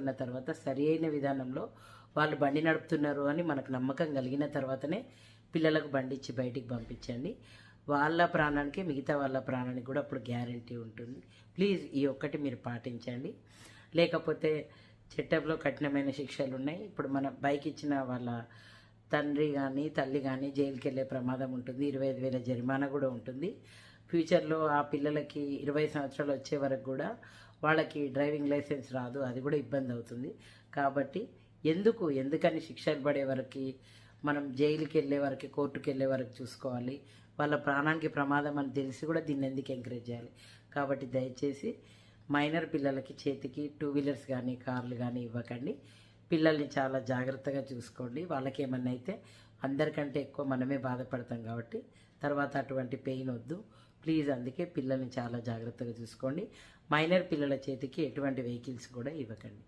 ఉన్న తర్వాత సరి అయిన విధానంలో వాళ్ళు బండి నడుపుతున్నారు అని మనకు నమ్మకం కలిగిన తర్వాతనే పిల్లలకు బండి ఇచ్చి బయటికి పంపించండి. వాళ్ళ ప్రాణానికి మిగతా వాళ్ళ ప్రాణానికి కూడా అప్పుడు గ్యారంటీ ఉంటుంది. ప్లీజ్ ఈ ఒక్కటి మీరు పాటించండి. లేకపోతే చట్టంలో కఠినమైన శిక్షలు ఉన్నాయి. ఇప్పుడు మన బైక్ ఇచ్చిన వాళ్ళ తండ్రి కానీ తల్లి కానీ జైలుకి వెళ్ళే ప్రమాదం ఉంటుంది. ఇరవై ఐదు వేల జరిమానా కూడా ఉంటుంది. ఫ్యూచర్లో ఆ పిల్లలకి ఇరవై సంవత్సరాలు వచ్చే వరకు కూడా వాళ్ళకి డ్రైవింగ్ లైసెన్స్ రాదు అది కూడా ఇబ్బంది అవుతుంది. కాబట్టి ఎందుకు ఎందుకని శిక్షలు పడే వరకు మనం జైలుకి వెళ్ళే వరకు కోర్టుకి వెళ్ళే వరకు చూసుకోవాలి? వాళ్ళ ప్రాణానికి ప్రమాదం అని తెలిసి కూడా దీన్ని ఎందుకు ఎంకరేజ్ చేయాలి? కాబట్టి దయచేసి మైనర్ పిల్లలకి చేతికి టూ వీలర్స్ కానీ కార్లు కానీ ఇవ్వకండి. పిల్లల్ని చాలా జాగ్రత్తగా చూసుకోండి. వాళ్ళకి ఏమన్నా అయితే అందరికంటే ఎక్కువ మనమే బాధపడతాం కాబట్టి తర్వాత అటువంటి పెయిన్ వద్దు. ప్లీజ్ అందుకే పిల్లల్ని చాలా జాగ్రత్తగా చూసుకోండి. మైనర్ పిల్లల చేతికి ఎటువంటి వెహికల్స్ కూడా ఇవ్వకండి.